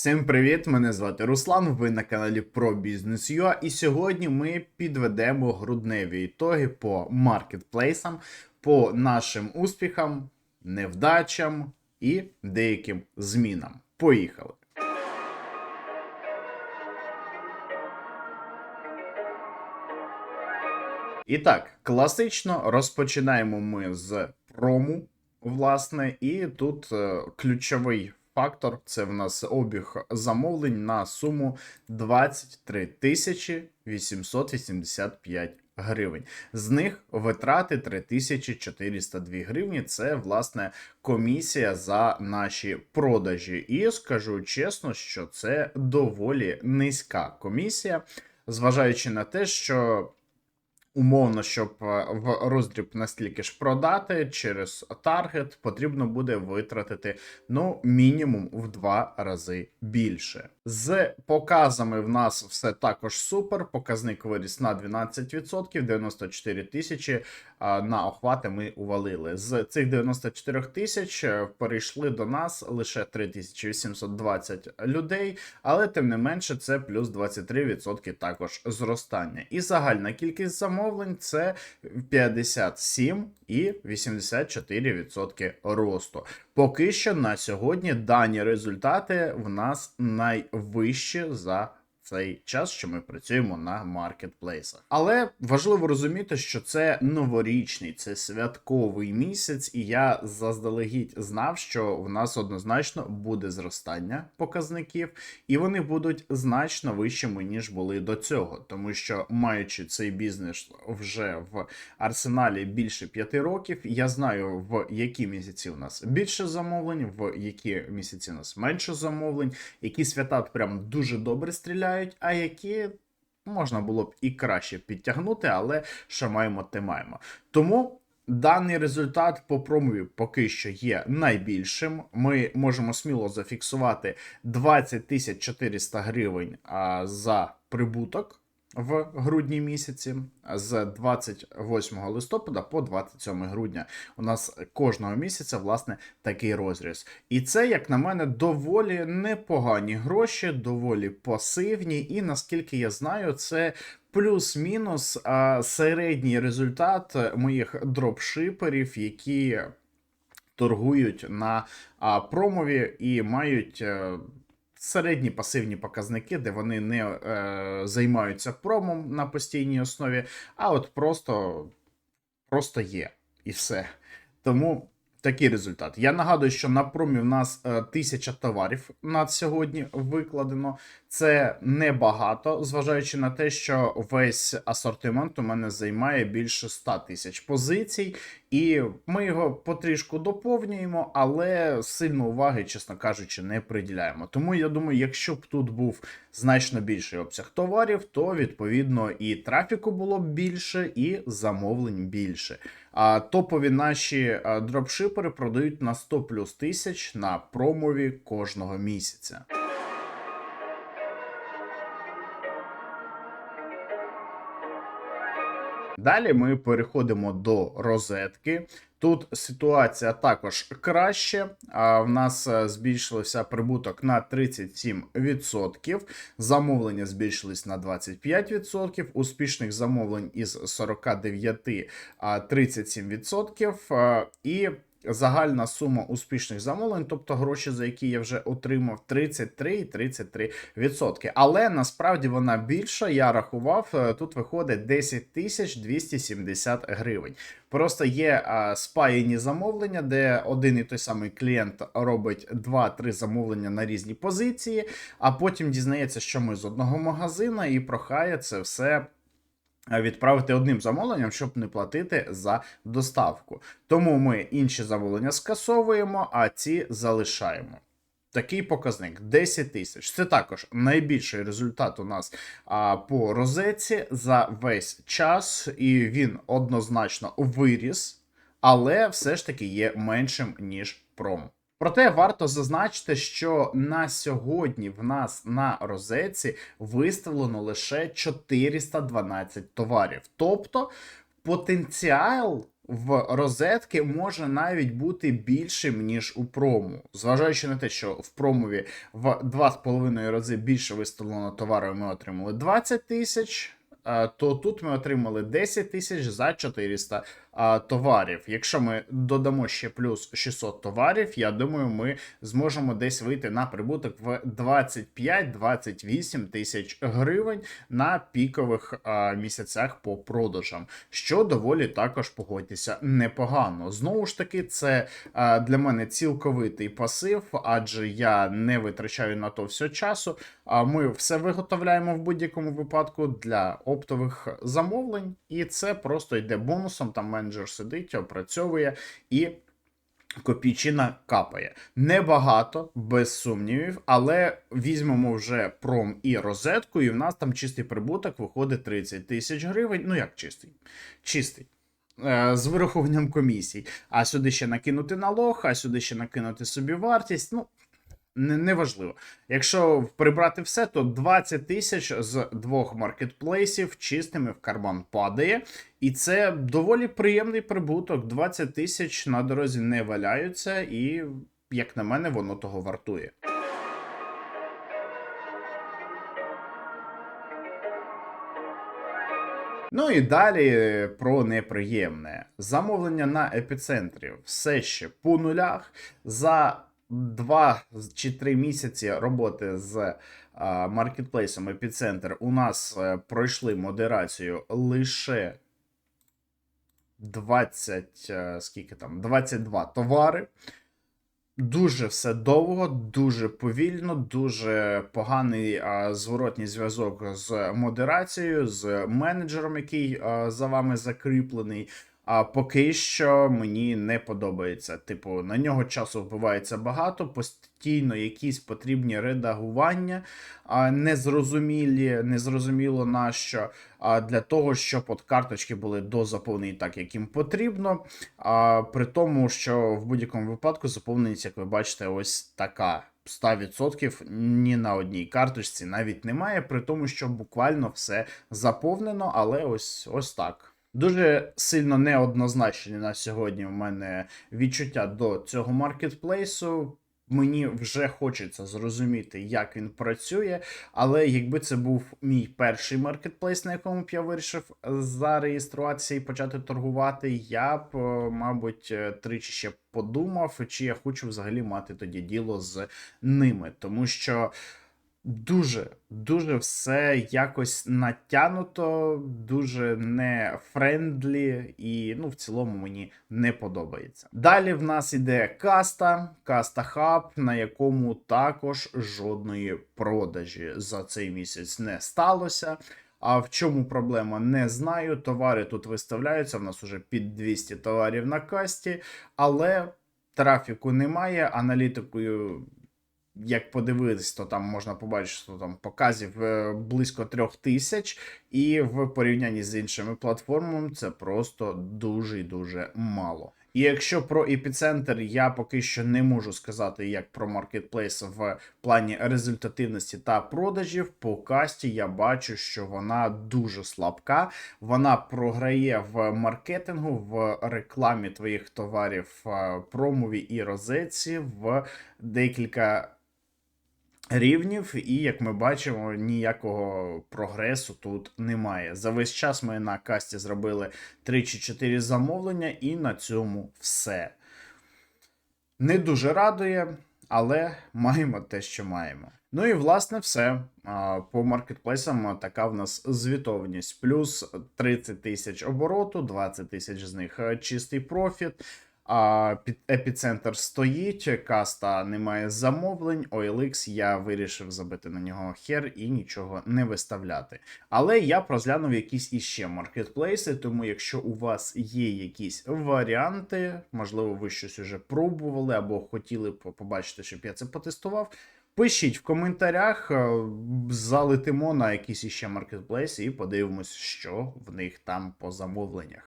Всім привіт! Мене звати Руслан. Ви на каналі про Бізнес.ua і сьогодні ми підведемо грудневі ітоги по маркетплейсам, по нашим успіхам, невдачам і деяким змінам. Поїхали! І так, класично розпочинаємо ми з прому, власне, і тут е, ключовий фактор це в нас обіг замовлень на суму 23 тисячі 885 гривень. З них витрати 3402 гривні. Це власне комісія за наші продажі. І скажу чесно, що це доволі низька комісія, зважаючи на те, що. Умовно, щоб е, в роздріб настільки ж продати через таргет, потрібно буде витратити ну мінімум в два рази більше. З показами в нас все також супер. Показник виріс на 12%, 94 тисячі на охвати ми увалили. З цих 94 тисяч е, перейшли до нас лише 3820 людей, але тим не менше це плюс 23% також зростання. І загальна кількість замовлень це 57 і 84% росту. Поки що на сьогодні дані результати в нас найвищі за цей час, що ми працюємо на маркетплейсах. Але важливо розуміти, що це новорічний, це святковий місяць, і я заздалегідь знав, що в нас однозначно буде зростання показників, і вони будуть значно вищими, ніж були до цього. Тому що, маючи цей бізнес вже в арсеналі більше п'яти років, я знаю, в які місяці у нас більше замовлень, в які місяці у нас менше замовлень, які свята прям дуже добре стріляють, а які можна було б і краще підтягнути, але що маємо, те маємо. Тому. Даний результат по промові поки що є найбільшим. Ми можемо сміло зафіксувати 20 400 гривень а, за прибуток в грудні місяці з 28 листопада по 27 грудня. У нас кожного місяця власне такий розріз. І це, як на мене, доволі непогані гроші, доволі пасивні, і наскільки я знаю, це. Плюс-мінус середній результат моїх дропшиперів, які торгують на промові і мають е, середні пасивні показники, де вони не е, займаються промом на постійній основі, а от просто, просто є і все. Тому. Такий результат. Я нагадую, що на промі в нас е, тисяча товарів на сьогодні викладено. Це небагато, зважаючи на те, що весь асортимент у мене займає більше 100 тисяч позицій, і ми його потрішку доповнюємо, але сильно уваги, чесно кажучи, не приділяємо. Тому я думаю, якщо б тут був значно більший обсяг товарів, то відповідно і трафіку було б більше, і замовлень більше. А топові наші дропшипери продають на 100 плюс тисяч на промові кожного місяця. Далі ми переходимо до розетки. Тут ситуація також краще. В нас е, збільшився прибуток на 37%, замовлення збільшились на 25%, успішних замовлень із 49 37%. І Загальна сума успішних замовлень, тобто гроші, за які я вже отримав 33,33%. Але насправді вона більша. Я рахував, е, тут виходить 10 тисяч 270 гривень. Просто є а, спаяні замовлення, де один і той самий клієнт робить 2-3 замовлення на різні позиції, а потім дізнається, що ми з одного магазина і прохає це все відправити одним замовленням, щоб не платити за доставку. Тому ми інші замовлення скасовуємо, а ці залишаємо. Такий показник 10 тисяч. Це також найбільший результат у нас а, по розетці за весь час, і він однозначно виріс, але все ж таки є меншим, ніж промо. Проте варто зазначити, що на сьогодні в нас на розетці виставлено лише 412 товарів. Тобто потенціал в розетки може навіть бути більшим, ніж у прому. Зважаючи на те, що в промові в 2,5 рази більше виставлено товару, ми отримали 20 тисяч. То тут ми отримали 10 тисяч за 400 а, товарів. Якщо ми додамо ще плюс 600 товарів, я думаю, ми зможемо десь вийти на прибуток в 25-28 тисяч гривень на пікових а, місяцях по продажам, що доволі також погодьтеся непогано. Знову ж таки, це а, для мене цілковитий пасив, адже я не витрачаю на то все часу. А ми все виготовляємо в будь-якому випадку для оптових замовлень, і це просто йде бонусом. Там менеджер сидить, опрацьовує і. Копійчина капає. Небагато, без сумнівів, але візьмемо вже пром і розетку, і в нас там чистий прибуток виходить 30 тисяч гривень. Ну як чистий? Чистий. Е, З вирахуванням комісій. А сюди ще накинути налог, а сюди ще накинути собі вартість. Ну, неважливо. Якщо прибрати все, то 20 тисяч з двох маркетплейсів чистими в карман падає. І це доволі приємний прибуток. 20 тисяч на дорозі не валяються, і, як на мене, воно того вартує. Ну і далі про неприємне. Замовлення на епіцентрі все ще по нулях. За два чи три місяці роботи з маркетплейсом епіцентр у нас е, пройшли модерацію лише 20, е, скільки там, 22 товари. Дуже все довго, дуже повільно, дуже поганий а, зворотній зв'язок з модерацією, з менеджером, який а, за вами закріплений. А поки що мені не подобається. Типу, на нього часу вбивається багато, постійно якісь потрібні редагування, а незрозумілі, незрозуміло на що. А для того, щоб от карточки були дозаповнені так, як їм потрібно. А при тому, що в будь-якому випадку заповненість, як ви бачите, ось така. 100% ні на одній карточці навіть немає, при тому, що буквально все заповнено, але ось ось так. Дуже сильно неоднозначні на сьогодні в мене відчуття до цього маркетплейсу. Мені вже хочеться зрозуміти, як він працює, але якби це був мій перший маркетплейс, на якому б я вирішив зареєструватися і почати торгувати, я б, е, мабуть, е, тричі ще подумав, чи я хочу взагалі мати тоді діло з ними, тому що. Дуже, дуже все якось натянуто, дуже не френдлі, і ну, в цілому мені не подобається. Далі в нас іде каста, каста хаб, на якому також жодної продажі за цей місяць не сталося. А в чому проблема? Не знаю. Товари тут виставляються. В нас уже під 200 товарів на касті, але трафіку немає. Аналітикою як подивитись, то там можна побачити, що там показів е, близько трьох тисяч, і в порівнянні з іншими платформами це просто дуже і дуже мало. І якщо про епіцентр я поки що не можу сказати як про маркетплейс в плані результативності та продажів, по касті я бачу, що вона дуже слабка. Вона програє в маркетингу, в рекламі твоїх товарів, е, промові і розетці в декілька рівнів, і як ми бачимо, ніякого прогресу тут немає. За весь час ми на касті зробили 3 чи 4 замовлення, і на цьому все. Не дуже радує, але маємо те, що маємо. Ну і власне все. По маркетплейсам така в нас звітовність. Плюс 30 тисяч обороту, 20 тисяч з них е, чистий профіт. А під епіцентр стоїть, каста немає замовлень. OLX я вирішив забити на нього хер і нічого не виставляти. Але я розглянув якісь іще маркетплейси, тому якщо у вас є якісь варіанти, можливо, ви щось уже пробували або хотіли побачити, щоб я це потестував. Пишіть в коментарях, е, залетимо на якісь іще маркетплейси і подивимось, що в них там по замовленнях.